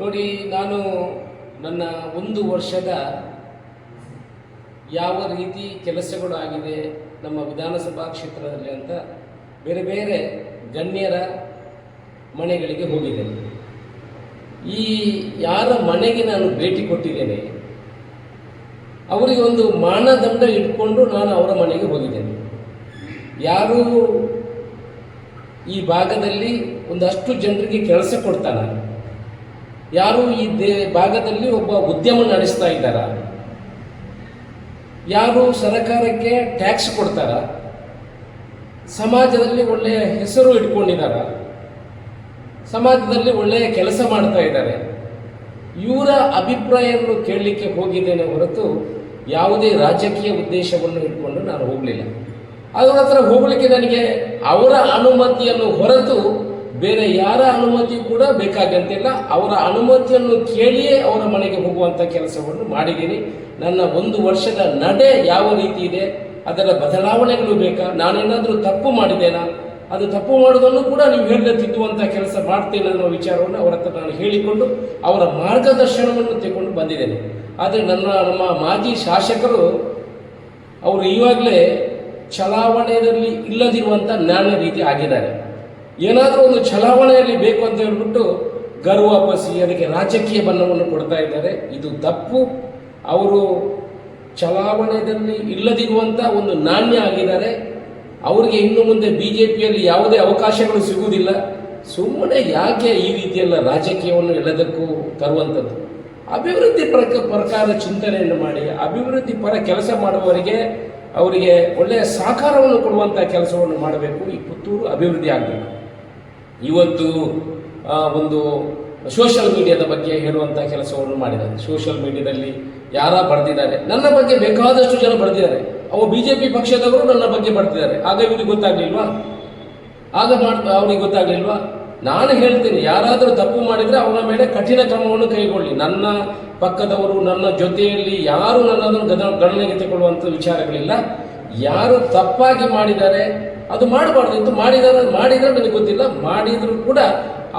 ನೋಡಿ, ನಾನು ನನ್ನ ಒಂದು ವರ್ಷದ ಯಾವ ರೀತಿ ಕೆಲಸಗಳು ಆಗಿದೆ ನಮ್ಮ ವಿಧಾನಸಭಾ ಕ್ಷೇತ್ರದಲ್ಲಿ ಅಂತ ಬೇರೆ ಬೇರೆ ಗಣ್ಯರ ಮನೆಗಳಿಗೆ ಹೋಗಿದ್ದೇನೆ. ಈ ಯಾರ ಮನೆಗೆ ನಾನು ಭೇಟಿ ಕೊಟ್ಟಿದ್ದೇನೆ, ಅವರಿಗೆ ಒಂದು ಮಾನದಂಡ ಇಟ್ಕೊಂಡು ನಾನು ಅವರ ಮನೆಗೆ ಹೋಗಿದ್ದೇನೆ. ಯಾರು ಈ ಭಾಗದಲ್ಲಿ ಒಂದಷ್ಟು ಜನರಿಗೆ ಕೆಲಸ ಕೊಡ್ತಾನ. ಯಾರು ಈ ದೇ ಭಾಗದಲ್ಲಿ ಒಬ್ಬ ಉದ್ಯಮ ನಡೆಸ್ತಾ ಇದ್ದಾರ? ಯಾರು ಸರಕಾರಕ್ಕೆ ಟ್ಯಾಕ್ಸ್ ಕೊಡ್ತಾರ? ಸಮಾಜದಲ್ಲಿ ಒಳ್ಳೆಯ ಹೆಸರು ಇಟ್ಕೊಂಡಿದ್ದಾರ ಸಮಾಜದಲ್ಲಿ ಒಳ್ಳೆಯ ಕೆಲಸ ಮಾಡ್ತಾ ಇದ್ದಾರೆ? ಇವರ ಅಭಿಪ್ರಾಯವನ್ನು ಕೇಳಲಿಕ್ಕೆ ಹೋಗಿದ್ದೇನೆ ಹೊರತು ಯಾವುದೇ ರಾಜಕೀಯ ಉದ್ದೇಶವನ್ನು ಇಟ್ಕೊಂಡು ನಾನು ಹೋಗಲಿಲ್ಲ. ಅದರ ಹತ್ರ ಹೋಗಲಿಕ್ಕೆ ನನಗೆ ಅವರ ಅನುಮತಿಯನ್ನು ಹೊರತು ಬೇರೆ ಯಾರ ಅನುಮತಿ ಕೂಡ ಬೇಕಾಗಂತಿಲ್ಲ ಅವರ ಅನುಮತಿಯನ್ನು ಕೇಳಿಯೇ ಅವರ ಮನೆಗೆ ಹೋಗುವಂಥ ಕೆಲಸವನ್ನು ಮಾಡಿದ್ದೀನಿ. ನನ್ನ ಒಂದು ವರ್ಷದ ನಡೆ ಯಾವ ರೀತಿ ಇದೆ, ಅದರ ಬದಲಾವಣೆಗಳು ಬೇಕಾ, ನಾನೇನಾದರೂ ತಪ್ಪು ಮಾಡಿದ್ದೇನಾ? ಅದು ತಪ್ಪು ಮಾಡೋದನ್ನು ಕೂಡ ನೀವು ಹೇಳಿದ ತಿದ್ದುವಂಥ ಕೆಲಸ ಮಾಡ್ತೇನೆ ಅನ್ನೋ ವಿಚಾರವನ್ನು ಅವರ ಹತ್ರ ನಾನು ಹೇಳಿಕೊಂಡು ಅವರ ಮಾರ್ಗದರ್ಶನವನ್ನು ತೆಗೆದುಕೊಂಡು ಬಂದಿದ್ದೇನೆ. ಆದರೆ ನನ್ನ, ನಮ್ಮ ಮಾಜಿ ಶಾಸಕರು, ಅವರು ಈವಾಗಲೇ ಚಲಾವಣೆಯಲ್ಲಿ ಇಲ್ಲದಿರುವಂಥ ನಾಣ್ಯ ರೀತಿ ಆಗಿದ್ದಾರೆ. ಏನಾದರೂ ಒಂದು ಚಲಾವಣೆಯಲ್ಲಿ ಬೇಕು ಅಂತ ಹೇಳ್ಬಿಟ್ಟು ಗರ್ವಾಪಸಿ ಅದಕ್ಕೆ ರಾಜಕೀಯ ಬಣ್ಣವನ್ನು ಕೊಡ್ತಾ ಇದ್ದಾರೆ. ಇದು ತಪ್ಪು. ಅವರು ಚಲಾವಣೆಯಲ್ಲಿ ಇಲ್ಲದಿರುವಂಥ ಒಂದು ನಾಣ್ಯ ಆಗಿದ್ದಾರೆ. ಅವರಿಗೆ ಇನ್ನು ಮುಂದೆ ಬಿ ಜೆ ಪಿಯಲ್ಲಿ ಯಾವುದೇ ಅವಕಾಶಗಳು ಸಿಗುವುದಿಲ್ಲ. ಸುಮ್ಮನೆ ಯಾಕೆ ಈ ರೀತಿಯೆಲ್ಲ ರಾಜಕೀಯವನ್ನು ಎಲ್ಲದಕ್ಕೂ ತರುವಂಥದ್ದು? ಅಭಿವೃದ್ಧಿ ಪ್ರಕ ಪ್ರಕಾರ ಚಿಂತನೆಯನ್ನು ಮಾಡಿ, ಅಭಿವೃದ್ಧಿ ಪರ ಕೆಲಸ ಮಾಡುವವರಿಗೆ ಅವರಿಗೆ ಒಳ್ಳೆಯ ಸಹಕಾರವನ್ನು ಕೊಡುವಂಥ ಕೆಲಸವನ್ನು ಮಾಡಬೇಕು. ಈ ಪುತ್ತೂರು ಅಭಿವೃದ್ಧಿ ಆಗಬೇಕು. ಇವತ್ತು ಒಂದು ಸೋಷಿಯಲ್ ಮೀಡಿಯಾದ ಬಗ್ಗೆ ಹೇಳುವಂಥ ಕೆಲಸವನ್ನು ಮಾಡಿದ್ದಾರೆ. ಸೋಷಿಯಲ್ ಮೀಡಿಯಾದಲ್ಲಿ ಯಾರ ಬರೆದಿದ್ದಾರೆ? ನನ್ನ ಬಗ್ಗೆ ಬೇಕಾದಷ್ಟು ಜನ ಬರೆದಿದ್ದಾರೆ. ಅವು ಬಿ ಜೆ ಪಿ ಪಕ್ಷದವರು ನನ್ನ ಬಗ್ಗೆ ಬರ್ತಿದ್ದಾರೆ ಆಗ ಇವರಿಗೆ ಗೊತ್ತಾಗ್ಲಿಲ್ವಾ? ಆಗ ಮಾಡ್, ಅವ್ರಿಗೆ ಗೊತ್ತಾಗ್ಲಿಲ್ವಾ? ನಾನು ಹೇಳ್ತೀನಿ, ಯಾರಾದರೂ ತಪ್ಪು ಮಾಡಿದರೆ ಅವನ ಮೇಲೆ ಕಠಿಣ ಕ್ರಮವನ್ನು ಕೈಗೊಳ್ಳಿ. ನನ್ನ ಪಕ್ಕದವರು, ನನ್ನ ಜೊತೆಯಲ್ಲಿ ಯಾರು ನನ್ನನ್ನು ಗದ, ಗಣನೆಗೆ ತಗೊಳ್ಳುವಂಥ ವಿಚಾರಗಳಿಲ್ಲ. ಯಾರು ತಪ್ಪಾಗಿ ಮಾಡಿದ್ದಾರೆ ಅದು ಮಾಡಬಾರ್ದು. ಇದು ಮಾಡಿದರೆ ಮಾಡಿದರೆ ನನಗೆ ಗೊತ್ತಿಲ್ಲ. ಮಾಡಿದರೂ ಕೂಡ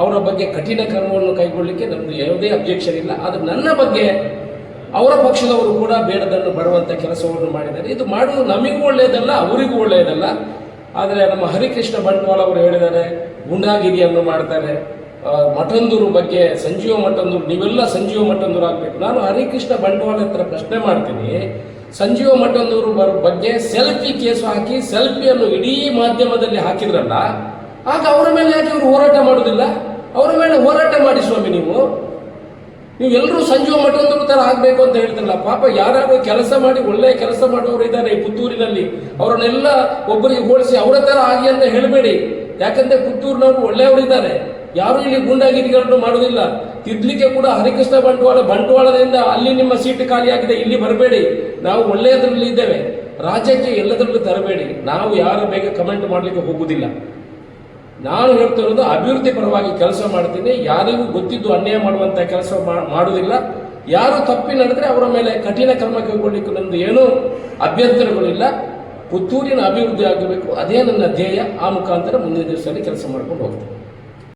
ಅವರ ಬಗ್ಗೆ ಕಠಿಣ ಕ್ರಮವನ್ನು ಕೈಗೊಳ್ಳಲಿಕ್ಕೆ ನಮ್ಮದು ಯಾವುದೇ ಅಬ್ಜೆಕ್ಷನ್ ಇಲ್ಲ. ಆದರೆ ನನ್ನ ಬಗ್ಗೆ ಅವರ ಪಕ್ಷದವರು ಕೂಡ ಬೇಡದನ್ನು ಬರುವಂಥ ಕೆಲಸವನ್ನು ಮಾಡಿದ್ದಾರೆ. ಇದು ಮಾಡುವುದು ನಮಗೂ ಒಳ್ಳೆಯದಲ್ಲ, ಅವರಿಗೂ ಒಳ್ಳೆಯದಲ್ಲ. ಆದರೆ ನಮ್ಮ ಹರಿಕೃಷ್ಣ ಬಂಟ್ವಾಳ ಅವರು ಹೇಳಿದ್ದಾರೆ ಗುಂಡಾಗಿರಿಯನ್ನು ಮಾಡ್ತಾರೆ. ಮಠಂದೂರು ಬಗ್ಗೆ ಸಂಜೀವ ಮಠಂದೂರು, ನೀವೆಲ್ಲ ಸಂಜೀವ ಮಠಂದೂರು ಆಗಬೇಕು ನಾನು ಹರಿಕೃಷ್ಣ ಬಂಟ್ವಾಳ ಹತ್ರ ಪ್ರಶ್ನೆ ಮಾಡ್ತೀನಿ. ಸಂಜೀವ ಮಠಂದೂರು ಬರ ಬಗ್ಗೆ ಸೆಲ್ಫಿ ಕೇಸು ಹಾಕಿ ಸೆಲ್ಫಿಯನ್ನು ಇಡೀ ಮಾಧ್ಯಮದಲ್ಲಿ ಹಾಕಿದ್ರಲ್ಲ, ಆಗ ಅವರ ಮೇಲೆ ಯಾಕೆ ಇವರು ಹೋರಾಟ ಮಾಡೋದಿಲ್ಲ? ಅವರ ಮೇಲೆ ಹೋರಾಟ ಮಾಡಿ ಸ್ವಾಮಿ ನೀವು. ನೀವು ಎಲ್ಲರೂ ಸಂಜೀವ ಮಠಂದರು ತರ ಆಗಬೇಕು ಅಂತ ಹೇಳ್ತಾರಲ್ಲ, ಪಾಪ ಯಾರು ಕೆಲಸ ಮಾಡಿ ಒಳ್ಳೆ ಕೆಲಸ ಮಾಡುವವರು ಇದ್ದಾರೆ ಈ ಪುತ್ತೂರಿನಲ್ಲಿ. ಅವರನ್ನೆಲ್ಲ ಒಬ್ಬರಿಗೆ ಹೋಲಿಸಿ ಅವರ ತರ ಆಗಿ ಅಂತ ಹೇಳಬೇಡಿ. ಯಾಕಂದ್ರೆ ಪುತ್ತೂರಿನವರು ಒಳ್ಳೆಯವರಿದ್ದಾರೆ. ಯಾರು ಇಲ್ಲಿ ಗೂಂಡಾಗಿರಿಗಳನ್ನು ಮಾಡುವುದಿಲ್ಲ ತಿದ್ಲಿಕ್ಕೆ ಕೂಡ ಹರಿಕೃಷ್ಣ ಬಂಟ್ವಾಳ, ಬಂಟ್ವಾಳದಿಂದ ಅಲ್ಲಿ ನಿಮ್ಮ ಸೀಟ್ ಖಾಲಿಯಾಗಿದೆ, ಇಲ್ಲಿ ಬರಬೇಡಿ. ನಾವು ಒಳ್ಳೆಯದರಲ್ಲಿ ಇದ್ದೇವೆ. ರಾಜ್ಯಕ್ಕೆ ಎಲ್ಲದರಲ್ಲೂ ತರಬೇಡಿ. ನಾವು ಯಾರ ಬೇಗ ಕಮೆಂಟ್ ಮಾಡಲಿಕ್ಕೆ ಹೋಗುವುದಿಲ್ಲ. ನಾನು ಹೇಳ್ತಿರೋದು ಅಭಿವೃದ್ಧಿ ಪರವಾಗಿ ಕೆಲಸ ಮಾಡ್ತೀನಿ. ಯಾರಿಗೂ ಗೊತ್ತಿದ್ದು ಅನ್ಯಾಯ ಮಾಡುವಂಥ ಕೆಲಸ ಮಾಡುವುದಿಲ್ಲ. ಯಾರು ತಪ್ಪಿ ನಡೆದ್ರೆ ಅವರ ಮೇಲೆ ಕಠಿಣ ಕ್ರಮ ಕೈಗೊಳ್ಳಿಕ್ಕೆ ನಂದು ಏನೂ ಅಭ್ಯಂತರಗಳಿಲ್ಲ ಪುತ್ತೂರಿನ ಅಭಿವೃದ್ಧಿ ಆಗಬೇಕು. ಅದೇ ನನ್ನ ಧ್ಯೇಯ. ಆ ಮುಖಾಂತರ ಮುಂದಿನ ದಿವಸದಲ್ಲಿ ಕೆಲಸ ಮಾಡ್ಕೊಂಡು ಹೋಗ್ತೀನಿ.